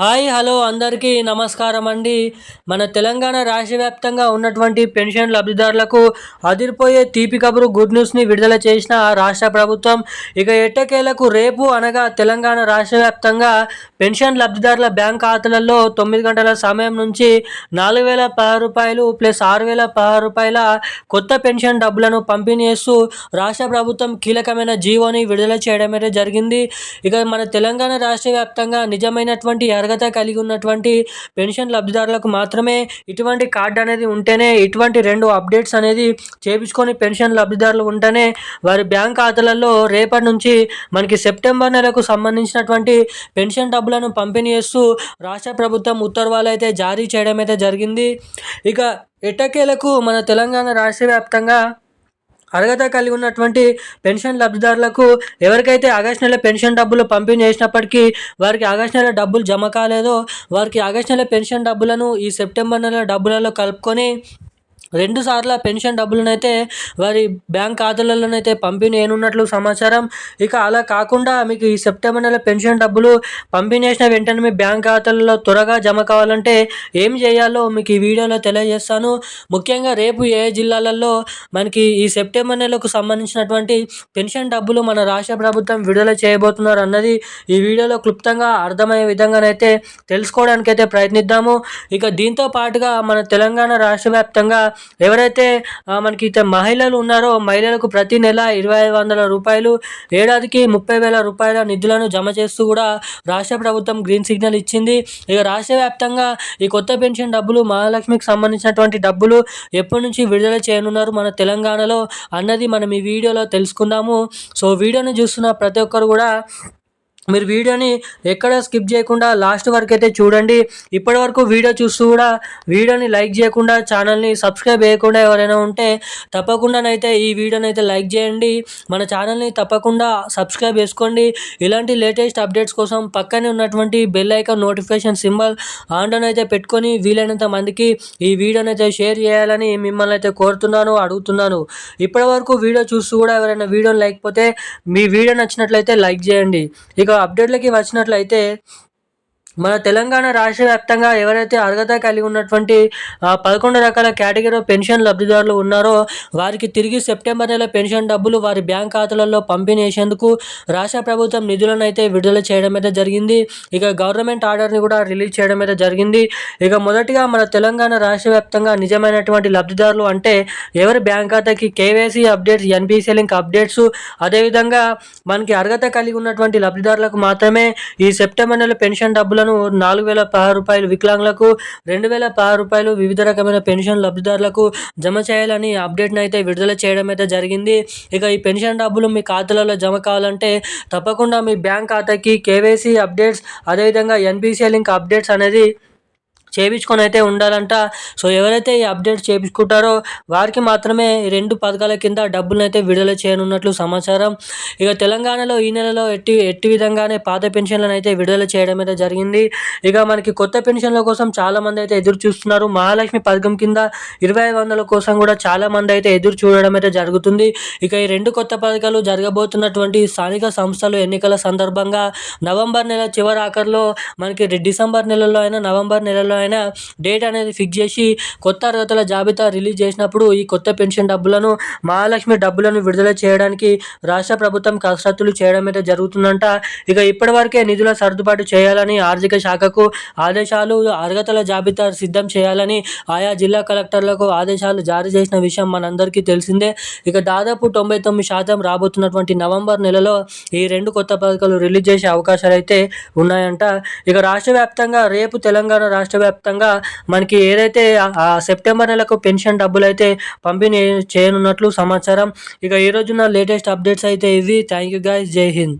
Hi hello అందరికీ నమస్కారం అండి. మన తెలంగాణ రాష్ట్ర వ్యాప్తంగా ఉన్నటువంటి పెన్షన్ లబ్ధిదారులకు అదిరిపోయే తీపి కబురు గుడ్ న్యూస్ని విడుదల చేసిన రాష్ట్ర ప్రభుత్వం ఇక ఎట్టకేలకు రేపు అనగా తెలంగాణ రాష్ట్ర వ్యాప్తంగా పెన్షన్ లబ్ధిదారుల బ్యాంక్ ఖాతాలలో తొమ్మిది గంటల సమయం నుంచి నాలుగు వేల పదహారు రూపాయలు ప్లస్ ఆరు వేల పదహారు రూపాయల కొత్త పెన్షన్ డబ్బులను పంపిణీ చేస్తూ రాష్ట్ర ప్రభుత్వం కీలకమైన జీవోని విడుదల చేయడం జరిగింది. ఇక మన తెలంగాణ రాష్ట్ర వ్యాప్తంగా నిజమైనటువంటి అర్హత కలిగి ఉన్నటువంటి పెన్షన్ లబ్ధిదారులకు మాత్రమే ఇటువంటి కార్డు అనేది ఉంటేనే ఇటువంటి రెండు అప్డేట్స్ అనేది చేపించుకొని పెన్షన్ లబ్ధిదారులు ఉంటేనే వారి బ్యాంక్ ఖాతాలలో రేపటి నుంచి మనకి సెప్టెంబర్ నెలకు సంబంధించినటువంటి పెన్షన్ డబ్బులను పంపిణీ చేస్తూ రాష్ట్ర ప్రభుత్వం ఉత్తర్వులు అయితే జారీ చేయడం అయితే జరిగింది. ఇక ఎట్టకేలకు మన తెలంగాణ రాష్ట్ర వ్యాప్తంగా అర్హత కలిగి ఉన్నటువంటి పెన్షన్ లబ్ధిదారులకు ఎవరికైతే ఆగస్ట్ నెల పెన్షన్ డబ్బులు పంపిణీ చేసినప్పటికీ వారికి ఆగస్ట్ నెల డబ్బులు జమ కాలేదో వారికి ఆగస్ట్ నెల పెన్షన్ డబ్బులను ఈ సెప్టెంబర్ నెల డబ్బులలో కలుపుకొని రెండు సార్ల పెన్షన్ డబ్బులనైతే వారి బ్యాంక్ ఖాతాలలోనైతే పంపిణీ అయినట్లు సమాచారం. ఇక అలా కాకుండా మీకు ఈ సెప్టెంబర్ నెల పెన్షన్ డబ్బులు పంపిణీ చేసిన వెంటనే మీ బ్యాంక్ ఖాతాలలో త్వరగా జమ కావాలంటే ఏం చేయాలో మీకు ఈ వీడియోలో తెలియజేస్తాను. ముఖ్యంగా రేపు ఏ జిల్లాలలో మనకి ఈ సెప్టెంబర్ నెలకు సంబంధించినటువంటి పెన్షన్ డబ్బులు మన రాష్ట్ర ప్రభుత్వం విడుదల చేయబోతున్నారు అన్నది ఈ వీడియోలో క్లుప్తంగా అర్థమయ్యే విధంగానైతే తెలుసుకోవడానికైతే ప్రయత్నిద్దాము. ఇక దీంతో పాటుగా మన తెలంగాణ రాష్ట్ర వ్యాప్తంగా ఎవరైతే మనకి మహిళలు ఉన్నారో మహిళలకు ప్రతి నెల ఇరవై ఐదు వందల రూపాయలు ఏడాదికి ముప్పై వేల రూపాయల నిధులను జమ చేస్తూ కూడా రాష్ట్ర ప్రభుత్వం గ్రీన్ సిగ్నల్ ఇచ్చింది. ఇక రాష్ట్ర వ్యాప్తంగా ఈ కొత్త పెన్షన్ డబ్బులు మహాలక్ష్మికి సంబంధించినటువంటి డబ్బులు ఎప్పటి నుంచి విడుదల చేయనున్నారు మన తెలంగాణలో అన్నది మనం ఈ వీడియోలో తెలుసుకుందాము. సో వీడియోని చూస్తున్న ప్రతి ఒక్కరు కూడా మీరు వీడియోని ఎక్కడ స్కిప్ చేయకుండా లాస్ట్ వరకు అయితే చూడండి. ఇప్పటి వరకు వీడియో చూస్తూ కూడా వీడియోని లైక్ చేయకుండా ఛానల్ని సబ్స్క్రైబ్ చేయకుండా ఎవరైనా ఉంటే తప్పకుండానైతే ఈ వీడియోని అయితే లైక్ చేయండి. మన ఛానల్ని తప్పకుండా సబ్స్క్రైబ్ చేసుకోండి. ఇలాంటి లేటెస్ట్ అప్డేట్స్ కోసం పక్కనే ఉన్నటువంటి బెల్ ఐకాన్ నోటిఫికేషన్ సింబల్ ఆన్లో అయితే పెట్టుకొని వీలైనంత మందికి ఈ వీడియోని అయితే షేర్ చేయాలని మిమ్మల్ని అయితే కోరుతున్నాను అడుగుతున్నాను. ఇప్పటి వరకు వీడియో చూస్తూ కూడా ఎవరైనా వీడియోని లేకపోతే మీ వీడియో నచ్చినట్లయితే లైక్ చేయండి. ఇక అప్డేట్లకి వచ్చినట్లయితే మన తెలంగాణ రాష్ట్ర వ్యాప్తంగా ఎవరైతే అర్హత కలిగి ఉన్నటువంటి పదకొండు రకాల కేటగిరీ పెన్షన్ లబ్ధిదారులు ఉన్నారో వారికి తిరిగి సెప్టెంబర్ నెల పెన్షన్ డబ్బులు వారి బ్యాంక్ ఖాతాలలో పంపిణీ చేసేందుకు రాష్ట్ర ప్రభుత్వం నిధులను అయితే విడుదల చేయడం అయితే జరిగింది. ఇక గవర్నమెంట్ ఆర్డర్ని కూడా రిలీజ్ చేయడం అయితే జరిగింది. ఇక మొదటిగా మన తెలంగాణ రాష్ట్ర వ్యాప్తంగా నిజమైనటువంటి లబ్ధిదారులు అంటే ఎవరి బ్యాంక్ ఖాతాకి KYC updates NPC link updates అదేవిధంగా మనకి అర్హత కలిగి ఉన్నటువంటి లబ్ధిదారులకు మాత్రమే ఈ సెప్టెంబర్ నెల పెన్షన్ డబ్బులను నాలుగు వేల పదహారు రూపాయలు వికలాంగులకు రెండు వేల పదహారు రూపాయలు వివిధ రకమైన పెన్షన్ లబ్ధిదారులకు జమ చేయాలని అప్డేట్ని అయితే విడుదల చేయడం అయితే జరిగింది. ఇక ఈ పెన్షన్ డబ్బులు మీ ఖాతాలలో జమ కావాలంటే తప్పకుండా మీ బ్యాంక్ ఖాతాకి కేవైసీ అప్డేట్స్ అదేవిధంగా ఎన్పిసిఐ లింక్ అప్డేట్స్ అనేది చేయించుకొని అయితే ఉండాలంట. సో ఎవరైతే ఈ అప్డేట్ చేయించుకుంటారో వారికి మాత్రమే రెండు పథకాల కింద డబ్బులను అయితే విడుదల చేయనున్నట్లు సమాచారం. ఇక తెలంగాణలో ఈ నెలలో ఎట్టి ఎట్టి విధంగానే పాత పెన్షన్లను అయితే విడుదల చేయడం అయితే జరిగింది. ఇక మనకి కొత్త పెన్షన్ల కోసం చాలామంది అయితే ఎదురు చూస్తున్నారు. మహాలక్ష్మి పథకం కింద ఇరవై ఐదు వందల కోసం కూడా చాలామంది అయితే ఎదురు చూడడం అయితే జరుగుతుంది. ఇక ఈ రెండు కొత్త పథకాలు జరగబోతున్నటువంటి స్థానిక సంస్థలు ఎన్నికల సందర్భంగా నవంబర్ నెల చివరి ఆఖరిలో మనకి డిసెంబర్ నెలలో అయినా నవంబర్ నెలలో అయినా డేట్ అనేది ఫిక్స్ చేసి కొత్త అర్హతల జాబితా రిలీజ్ చేసినప్పుడు ఈ కొత్త పెన్షన్ డబ్బులను మహాలక్ష్మి డబ్బులను విడుదల చేయడానికి రాష్ట్ర ప్రభుత్వం కసరత్తులు చేయడం అయితే జరుగుతుందంట. ఇక ఇప్పటివరకే నిధుల సర్దుబాటు చేయాలని ఆర్థిక శాఖకు ఆదేశాలు అర్హతల జాబితా సిద్ధం చేయాలని ఆయా జిల్లా కలెక్టర్లకు ఆదేశాలు జారీ చేసిన విషయం మనందరికీ తెలిసిందే. ఇక దాదాపు తొంభై తొమ్మిది శాతం రాబోతున్నటువంటి నవంబర్ నెలలో ఈ రెండు కొత్త పథకాలు రిలీజ్ చేసే అవకాశాలు అయితే ఉన్నాయంట. ఇక రాష్ట్ర వ్యాప్తంగా రేపు తెలంగాణ రాష్ట్ర వ్యాప్తంగా మనకి ఏదైతే సెప్టెంబర్ నెలకు పెన్షన్ డబ్బులు అయితే పంపిణీ చేయనున్నట్లు సమాచారం. ఇక ఈ రోజున లేటెస్ట్ అప్డేట్స్ అయితే ఇవి. థ్యాంక్ యూ గైస్ జై హింద్.